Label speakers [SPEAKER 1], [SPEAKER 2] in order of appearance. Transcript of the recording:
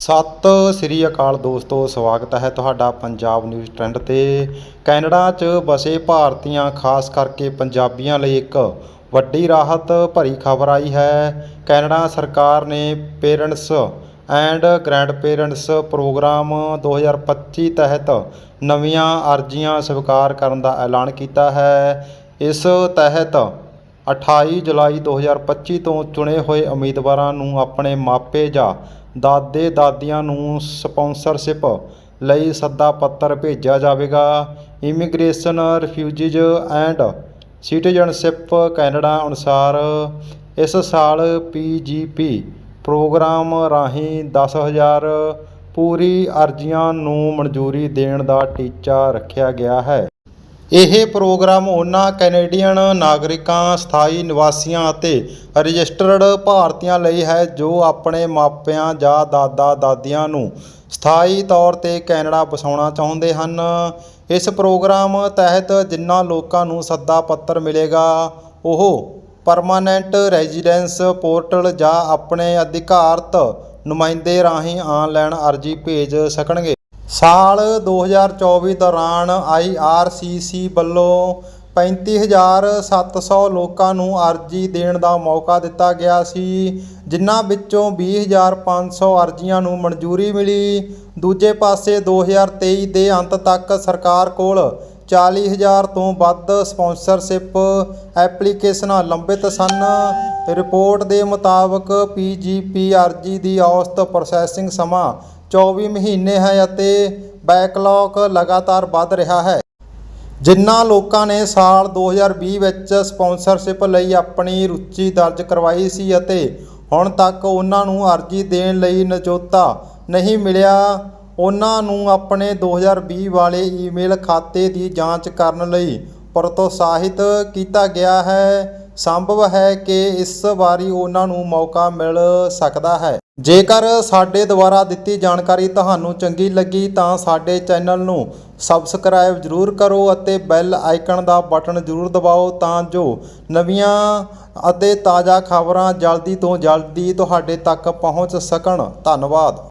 [SPEAKER 1] ਸਤਿ ਸ੍ਰੀ ਅਕਾਲ ਦੋਸਤੋ, ਸਵਾਗਤ ਹੈ ਤੁਹਾਡਾ ਪੰਜਾਬ ਨਿਊਜ਼ ਟ੍ਰੈਂਡ ਤੇ। ਕੈਨੇਡਾ 'ਚ ਵਸੇ ਭਾਰਤੀਆਂ, ਖਾਸ ਕਰਕੇ ਪੰਜਾਬੀਆਂ ਲਈ ਇੱਕ ਵੱਡੀ ਰਾਹਤ ਭਰੀ ਖਬਰ ਆਈ ਹੈ। ਕੈਨੇਡਾ ਸਰਕਾਰ ਨੇ parents and grandparents program 2025 ਤਹਿਤ ਨਵੀਆਂ ਅਰਜ਼ੀਆਂ ਸਵੀਕਾਰ ਕਰਨ ਦਾ ਐਲਾਨ ਕੀਤਾ ਹੈ। ਇਸ ਤਹਿਤ 28 ਜੁਲਾਈ 2025 ਤੋਂ ਚੁਣੇ ਹੋਏ ਉਮੀਦਵਾਰਾਂ ਨੂੰ ਆਪਣੇ ਮਾਪੇ ਜਾਂ ਦਾਦੇ ਦਾਦੀਆਂ ਨੂੰ ਸਪਾਂਸਰਸ਼ਿਪ ਲਈ ਸੱਦਾ ਪੱਤਰ ਭੇਜਿਆ ਜਾਵੇਗਾ। Immigration refugees and citizenship Canada ਅਨੁਸਾਰ ਇਸ ਸਾਲ ਪੀਜੀਪੀ ਪ੍ਰੋਗਰਾਮ ਰਾਹੀਂ 10000 ਪੂਰੀ ਅਰਜ਼ੀਆਂ ਨੂੰ ਮਨਜ਼ੂਰੀ ਦੇਣ ਦਾ ਟੀਚਾ ਰੱਖਿਆ ਗਿਆ ਹੈ। ਇਹ ਪ੍ਰੋਗਰਾਮ ਉਹਨਾਂ ਕੈਨੇਡੀਅਨ ਨਾਗਰਿਕਾਂ, ਸਥਾਈ ਨਿਵਾਸੀਆਂ ਅਤੇ ਰਜਿਸਟਰਡ ਭਾਰਤੀਆਂ ਲਈ ਹੈ ਜੋ ਆਪਣੇ ਮਾਪਿਆਂ ਜਾਂ ਦਾਦਾ ਦਾਦੀਆਂ ਨੂੰ ਸਥਾਈ ਤੌਰ ਤੇ ਕੈਨੇਡਾ ਵਸਾਉਣਾ ਚਾਹੁੰਦੇ ਹਨ। ਇਸ ਪ੍ਰੋਗਰਾਮ ਤਹਿਤ ਜਿਨ੍ਹਾਂ ਲੋਕਾਂ ਨੂੰ ਸੱਦਾ ਪੱਤਰ ਮਿਲੇਗਾ, ਉਹ ਪਰਮਾਨੈਂਟ ਰੈਜ਼ੀਡੈਂਸ ਪੋਰਟਲ ਜਾਂ ਆਪਣੇ ਅਧਿਕਾਰਤ ਨੁਮਾਇੰਦੇ ਰਾਹੀਂ ਆਨਲਾਈਨ ਅਰਜ਼ੀ ਭੇਜ ਸਕਣਗੇ। ਸਾਲ 2024 ਦੌਰਾਨ ਆਈਆਰਸੀਸੀ ਵੱਲੋਂ 35700 ਲੋਕਾਂ ਨੂੰ ਅਰਜ਼ੀ ਦੇਣ ਦਾ ਮੌਕਾ ਦਿੱਤਾ ਗਿਆ ਸੀ, ਜਿਨ੍ਹਾਂ ਵਿੱਚੋਂ 20500 ਅਰਜ਼ੀਆਂ ਨੂੰ ਮਨਜ਼ੂਰੀ ਮਿਲੀ। ਦੂਜੇ ਪਾਸੇ 2023 ਦੇ ਅੰਤ ਤੱਕ ਸਰਕਾਰ ਕੋਲ 40000 ਤੋਂ ਵੱਧ ਸਪਾਂਸਰਸ਼ਿਪ ਐਪਲੀਕੇਸ਼ਨਾਂ ਲੰਬਿਤ ਸਨ। ਰਿਪੋਰਟ ਦੇ ਮੁਤਾਬਕ ਪੀਜੀਪੀ ਅਰਜ਼ੀ ਦੀ ਔਸਤ ਪ੍ਰੋਸੈਸਿੰਗ ਸਮਾਂ 24 ਮਹੀਨੇ ਹੈ ਅਤੇ ਬੈਕਲੌਗ ਲਗਾਤਾਰ ਵੱਧ ਰਿਹਾ ਹੈ। ਜਿਨ੍ਹਾਂ ਲੋਕਾਂ ਨੇ ਸਾਲ 2020 ਵਿੱਚ ਸਪਾਂਸਰਸ਼ਿਪ ਲਈ ਆਪਣੀ ਰੁਚੀ ਦਰਜ ਕਰਵਾਈ ਸੀ ਅਤੇ ਹੁਣ ਤੱਕ ਉਹਨਾਂ ਨੂੰ ਅਰਜ਼ੀ ਦੇਣ ਲਈ ਨਜੋਤਾ ਨਹੀਂ ਮਿਲਿਆ, ਉਹਨਾਂ ਨੂੰ ਆਪਣੇ 2020 ਵਾਲੇ ਈਮੇਲ ਖਾਤੇ ਦੀ ਜਾਂਚ ਕਰਨ ਲਈ ਪ੍ਰੋਤਸਾਹਿਤ ਕੀਤਾ ਗਿਆ ਹੈ। ਸੰਭਵ ਹੈ ਕਿ ਇਸ ਵਾਰੀ ਉਹਨਾਂ ਨੂੰ ਮੌਕਾ ਮਿਲ ਸਕਦਾ ਹੈ। ਜੇਕਰ ਸਾਡੇ ਦੁਆਰਾ ਦਿੱਤੀ ਜਾਣਕਾਰੀ ਤੁਹਾਨੂੰ ਚੰਗੀ ਲੱਗੀ ਤਾਂ ਸਾਡੇ ਚੈਨਲ ਨੂੰ ਸਬਸਕ੍ਰਾਈਬ ਜ਼ਰੂਰ ਕਰੋ ਅਤੇ ਬੈਲ ਆਈਕਨ ਦਾ ਬਟਨ ਜ਼ਰੂਰ ਦਬਾਓ ਤਾਂ ਜੋ ਨਵੀਆਂ ਅਤੇ ਤਾਜ਼ਾ ਖਬਰਾਂ ਜਲਦੀ ਤੋਂ ਜਲਦੀ ਤੁਹਾਡੇ ਤੱਕ ਪਹੁੰਚ ਸਕਣ। ਧੰਨਵਾਦ।